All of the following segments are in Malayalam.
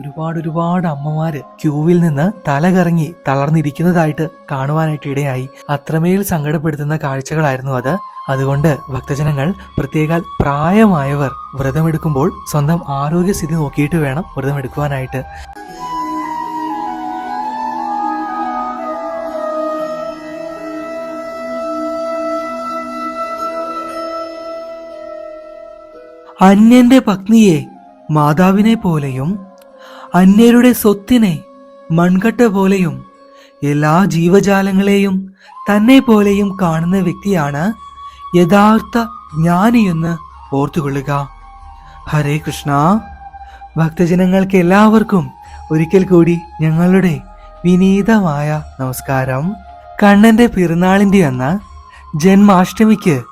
ഒരുപാട് ഒരുപാട് അമ്മമാര് ക്യൂവിൽ നിന്ന് തലകറങ്ങി തളർന്നിരിക്കുന്നതായിട്ട് കാണുവാനായിട്ട് ഇടയായി. അത്രമേൽ സങ്കടപ്പെടുത്തുന്ന കാഴ്ചകളായിരുന്നു അത്. അതുകൊണ്ട് ഭക്തജനങ്ങൾ പ്രത്യേക പ്രായമായവർ വ്രതമെടുക്കുമ്പോൾ സ്വന്തം ആരോഗ്യസ്ഥിതി നോക്കിയിട്ട് വേണം വ്രതമെടുക്കുവാനായിട്ട്. അന്യന്റെ പത്നിയെ മാതാവിനെ പോലെയും അന്യരുടെ സ്വത്തിനെ മൺകട്ട പോലെയും എല്ലാ ജീവജാലങ്ങളെയും തന്നെ പോലെയും കാണുന്ന വ്യക്തിയാണ് യഥാർത്ഥ ജ്ഞാനിയെന്ന് ഓർത്തുകൊള്ളുക. ഹരേ കൃഷ്ണ. ഭക്തജനങ്ങൾക്ക് എല്ലാവർക്കും ഒരിക്കൽ കൂടി ഞങ്ങളുടെ വിനീതമായ നമസ്കാരം. കണ്ണന്റെ പിറന്നാളിന്റെ അന്ന് ജന്മാഷ്ടമിക്ക്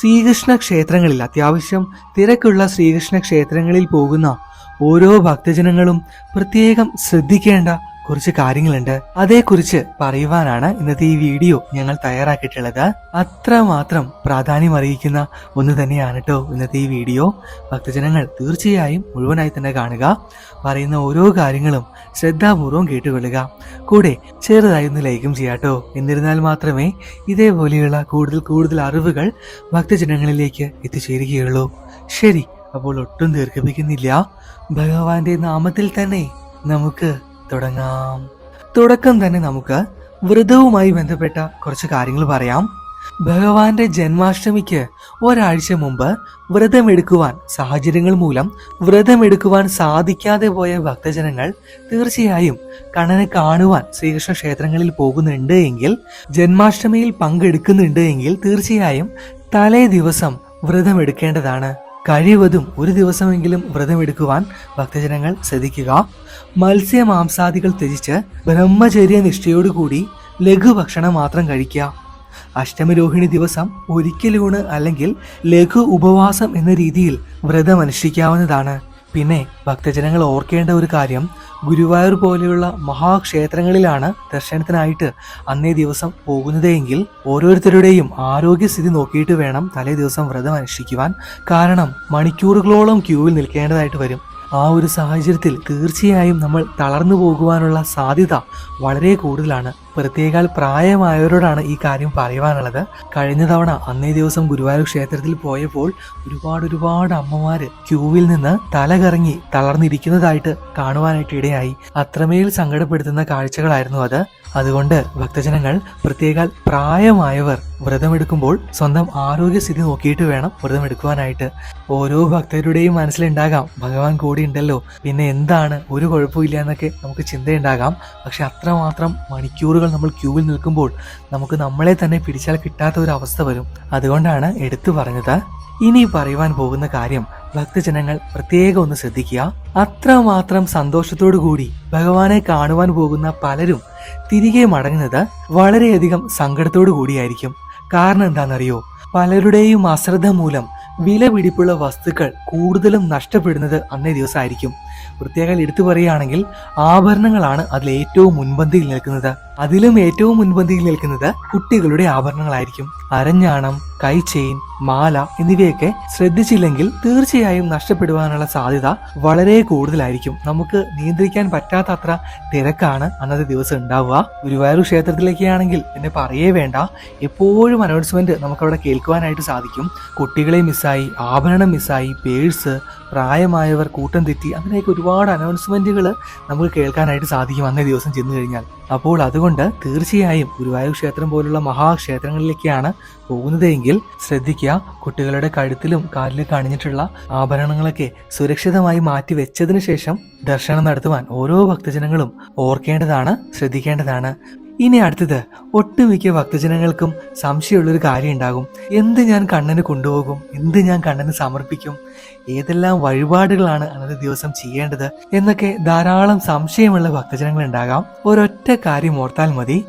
ശ്രീകൃഷ്ണ ക്ഷേത്രങ്ങളിൽ അത്യാവശ്യം തിരക്കുള്ള ശ്രീകൃഷ്ണ ക്ഷേത്രങ്ങളിൽ പോകുന്ന ഓരോ ഭക്തജനങ്ങളും പ്രത്യേകം ശ്രദ്ധിക്കേണ്ട കുറച്ച് കാര്യങ്ങളുണ്ട്. അതേക്കുറിച്ച് പറയുവാനാണ് ഇന്നത്തെ ഈ വീഡിയോ ഞങ്ങൾ തയ്യാറാക്കിയിട്ടുള്ളത്. അത്രമാത്രം പ്രാധാന്യം അറിയിക്കുന്ന ഒന്ന് തന്നെയാണ് കേട്ടോ ഇന്നത്തെ ഈ വീഡിയോ. ഭക്തജനങ്ങൾ തീർച്ചയായും മുഴുവനായി തന്നെ കാണുക. പറയുന്ന ഓരോ കാര്യങ്ങളും ശ്രദ്ധാപൂർവം കേട്ടുകൊള്ളുക. കൂടെ ചെറുതായി ഒന്ന് ലൈക്കും ചെയ്യാട്ടോ എന്നിരുന്നാൽ മാത്രമേ ഇതേപോലെയുള്ള കൂടുതൽ കൂടുതൽ അറിവുകൾ ഭക്തജനങ്ങളിലേക്ക് എത്തിച്ചേരുകയുള്ളൂ. ശരി അപ്പോൾ ഒട്ടും ദീർഘിപ്പിക്കുന്നില്ല. ഭഗവാന്റെ നാമത്തിൽ തന്നെ നമുക്ക് തുടങ്ങാം. തുടക്കം തന്നെ നമുക്ക് വ്രതവുമായി ബന്ധപ്പെട്ട കുറച്ച് കാര്യങ്ങൾ പറയാം. ഭഗവാന്റെ ജന്മാഷ്ടമിക്ക് ഒരാഴ്ച മുമ്പ് വ്രതമെടുക്കുവാൻ സാഹചര്യങ്ങൾ മൂലം വ്രതമെടുക്കുവാൻ സാധിക്കാതെ പോയ ഭക്തജനങ്ങൾ തീർച്ചയായും കണ്ണനെ കാണുവാൻ ശ്രീകൃഷ്ണ ക്ഷേത്രങ്ങളിൽ പോകുന്നുണ്ട് എങ്കിൽ ജന്മാഷ്ടമിയിൽ പങ്കെടുക്കുന്നുണ്ട് എങ്കിൽ തീർച്ചയായും തലേ ദിവസം വ്രതമെടുക്കേണ്ടതാണ് കഴിവതും ഒരു ദിവസമെങ്കിലും വ്രതമെടുക്കുവാൻ ഭക്തജനങ്ങൾ ശ്രദ്ധിക്കുക. മത്സ്യമാംസാദികൾ ത്യജിച്ച് ബ്രഹ്മചര്യ നിഷ്ഠയോടുകൂടി ലഘുഭക്ഷണം മാത്രം കഴിക്കുക. അഷ്ടമിരോഹിണി ദിവസം ഒരിക്കലൂണ് അല്ലെങ്കിൽ ലഘു ഉപവാസം എന്ന രീതിയിൽ വ്രതം അനുഷ്ഠിക്കാവുന്നതാണ് പിന്നെ ഭക്തജനങ്ങൾ ഓർക്കേണ്ട ഒരു കാര്യം ഗുരുവായൂർ പോലെയുള്ള മഹാക്ഷേത്രങ്ങളിലാണ് ദർശനത്തിനായിട്ട് അന്നേ ദിവസം പോകുന്നതെങ്കിൽ ഓരോരുത്തരുടെയും ആരോഗ്യസ്ഥിതി നോക്കിയിട്ട് വേണം തലേ ദിവസം വ്രതം അനുഷ്ഠിക്കുവാൻ. കാരണം മണിക്കൂറുകളോളം ക്യൂവിൽ നിൽക്കേണ്ടതായിട്ട് വരും. ആ ഒരു സാഹചര്യത്തിൽ തീർച്ചയായും നമ്മൾ തളർന്നു പോകുവാനുള്ള സാധ്യത വളരെ കൂടുതലാണ്. പ്രത്യേകാൽ പ്രായമായവരോടാണ് ഈ കാര്യം പറയുവാനുള്ളത്. കഴിഞ്ഞ തവണ അന്നേ ദിവസം ഗുരുവായൂർ ക്ഷേത്രത്തിൽ പോയപ്പോൾ ഒരുപാട് ഒരുപാട് അമ്മമാര് ക്യൂവിൽ നിന്ന് തലകറങ്ങി തളർന്നിരിക്കുന്നതായിട്ട് കാണുവാനായിട്ട് ഇടയായി. അത്രമേൽ സങ്കടപ്പെടുത്തുന്ന കാഴ്ചകളായിരുന്നു അത്. അതുകൊണ്ട് ഭക്തജനങ്ങൾ പ്രത്യേകാൽ പ്രായമായവർ വ്രതമെടുക്കുമ്പോൾ സ്വന്തം ആരോഗ്യസ്ഥിതി നോക്കിയിട്ട് വേണം വ്രതമെടുക്കുവാനായിട്ട്. ഓരോ ഭക്തരുടെയും മനസ്സിലുണ്ടാകാം ഭഗവാൻ കൂടി ഉണ്ടല്ലോ പിന്നെ എന്താണ്? ഒരു കുഴപ്പമില്ല എന്നൊക്കെ നമുക്ക് ചിന്തയുണ്ടാകാം. പക്ഷെ അത്രമാത്രം മണിക്കൂറുകൾ നമ്മൾ ക്യൂവിൽ നിൽക്കുമ്പോൾ നമുക്ക് നമ്മളെ തന്നെ പിടിച്ചാൽ കിട്ടാത്ത ഒരു അവസ്ഥ വരും. അതുകൊണ്ടാണ് എടുത്തു പറഞ്ഞത്. ഇനി പറയുവാൻ പോകുന്ന കാര്യം ഭക്തജനങ്ങൾ പ്രത്യേകം ഒന്ന് ശ്രദ്ധിക്കുക. അത്രമാത്രം സന്തോഷത്തോടു കൂടി ഭഗവാനെ കാണുവാൻ പോകുന്ന പലരും തിരികെ മടങ്ങുന്നത് വളരെയധികം സങ്കടത്തോടു കൂടിയായിരിക്കും. കാരണം എന്താണെന്നറിയോ? പലരുടെയും അശ്രദ്ധ മൂലം വില പിടിപ്പുള്ള വസ്തുക്കൾ കൂടുതലും നഷ്ടപ്പെടുന്നത് അന്നേ ദിവസമായിരിക്കും. പ്രത്യേകം എടുത്തു പറയുകയാണെങ്കിൽ ആഭരണങ്ങളാണ് അതിൽ ഏറ്റവും മുൻപന്തിയിൽ നിൽക്കുന്നത്. അതിലും ഏറ്റവും മുൻപന്തിയിൽ നിൽക്കുന്നത് കുട്ടികളുടെ ആഭരണങ്ങളായിരിക്കും. അരഞ്ഞാണം കൈ ചെയിൻ മാല എന്നിവയൊക്കെ ശ്രദ്ധിച്ചില്ലെങ്കിൽ തീർച്ചയായും നഷ്ടപ്പെടുവാനുള്ള സാധ്യത വളരെ കൂടുതലായിരിക്കും. നമുക്ക് നിയന്ത്രിക്കാൻ പറ്റാത്ത അത്ര തിരക്കാണ് അന്നത്തെ ദിവസം ഉണ്ടാവുക. ഗുരുവായൂർ ക്ഷേത്രത്തിലേക്കാണെങ്കിൽ എന്നെ പറയേ വേണ്ട. എപ്പോഴും അനൗൺസ്മെന്റ് നമുക്കവിടെ കേൾക്കുവാനായിട്ട് സാധിക്കും. കുട്ടികളെ മിസ്സായി ആഭരണം മിസ്സായി പേഴ്സ് പ്രായമായവർ കൂട്ടം തെറ്റി അങ്ങനെയൊക്കെ ഒരുപാട് അനൗൺസ്മെന്റുകൾ നമുക്ക് കേൾക്കാനായിട്ട് സാധിക്കും അന്നേ ദിവസം ചെന്നു കഴിഞ്ഞാൽ. അപ്പോൾ അതുകൊണ്ട് തീർച്ചയായും ഗുരുവായൂർ ക്ഷേത്രം പോലുള്ള മഹാക്ഷേത്രങ്ങളിലേക്കാണ് പോകുന്നതെങ്കിൽ ശ്രദ്ധിക്കുക കുട്ടികളുടെ കഴുത്തിലും കാലിലും അണിഞ്ഞിട്ടുള്ള ആഭരണങ്ങളൊക്കെ സുരക്ഷിതമായി മാറ്റി വെച്ചതിന് ശേഷം ദർശനം നടത്തുവാൻ ഓരോ ഭക്തജനങ്ങളും ഓർക്കേണ്ടതാണ് ശ്രദ്ധിക്കേണ്ടതാണ്. ഇനി അടുത്തത് ഒട്ടുമിക്ക ഭക്തജനങ്ങൾക്കും സംശയമുള്ളൊരു കാര്യം ഉണ്ടാകും എന്ത് ഞാൻ കണ്ണന് കൊണ്ടുപോകും? എന്ത് ഞാൻ കണ്ണന് സമർപ്പിക്കും? ഏതെല്ലാം വഴിപാടുകളാണ് അന്നത്തെ ദിവസം ചെയ്യേണ്ടത് എന്നൊക്കെ ധാരാളം സംശയമുള്ള ഭക്തജനങ്ങൾ ഉണ്ടാകാം ഒരൊറ്റ കാര്യം ഓർത്താൽ മതി.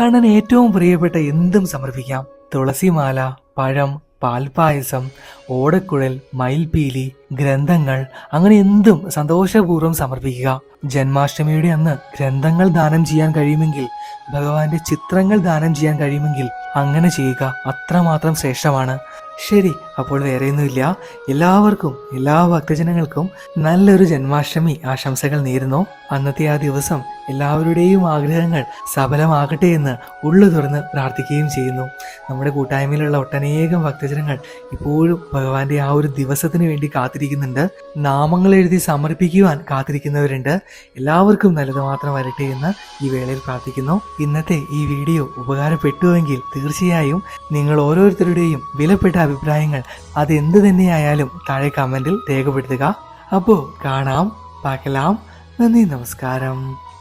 കണ്ണൻ ഏറ്റവും പ്രിയപ്പെട്ട എന്തും സമർപ്പിക്കാം. തുളസിമാല പഴം പാൽപായസം ഓടക്കുഴൽ മയിൽപീലി ഗ്രന്ഥങ്ങൾ അങ്ങനെ എന്തും സന്തോഷപൂർവം സമർപ്പിക്കുക. ജന്മാഷ്ടമിയുടെ അന്ന് ഗ്രന്ഥങ്ങൾ ദാനം ചെയ്യാൻ കഴിയുമെങ്കിൽ ഭഗവാന്റെ ചിത്രങ്ങൾ ദാനം ചെയ്യാൻ കഴിയുമെങ്കിൽ അങ്ങനെ ചെയ്യുക അത്രമാത്രം ശ്രേഷ്ഠമാണ്. ശരി അപ്പോൾ വേറെയൊന്നുമില്ല. എല്ലാവർക്കും എല്ലാ ഭക്തജനങ്ങൾക്കും നല്ലൊരു ജന്മാഷ്ടമി ആശംസകൾ നേരുന്നു. അന്നത്തെ ആ ദിവസം എല്ലാവരുടെയും ആഗ്രഹങ്ങൾ സഫലമാകട്ടെ എന്ന് ഉള്ളു തുറന്ന് പ്രാർത്ഥിക്കുകയും ചെയ്യുന്നു. നമ്മുടെ കൂട്ടായ്മയിലുള്ള ഒട്ടനേകം ഭക്തജനങ്ങൾ ഇപ്പോഴും ഭഗവാന്റെ ആ ഒരു ദിവസത്തിന് വേണ്ടി കാത്തിരിക്കുന്നുണ്ട്. നാമങ്ങൾ എഴുതി സമർപ്പിക്കുവാൻ കാത്തിരിക്കുന്നവരുണ്ട്. എല്ലാവർക്കും നല്ലത് മാത്രം വരട്ടെ എന്ന് ഈ വേളയിൽ പ്രാർത്ഥിക്കുന്നു. ഇന്നത്തെ ഈ വീഡിയോ ഉപകാരപ്പെട്ടുവെങ്കിൽ തീർച്ചയായും നിങ്ങൾ ഓരോരുത്തരുടെയും വിലപ്പെട്ട അഭിപ്രായങ്ങൾ അതെന്ത് തന്നെയായാലും താഴെ കമന്റിൽ രേഖപ്പെടുത്തുക. അപ്പോൾ കാണാം പാക്കലാം. നന്ദി നമസ്കാരം.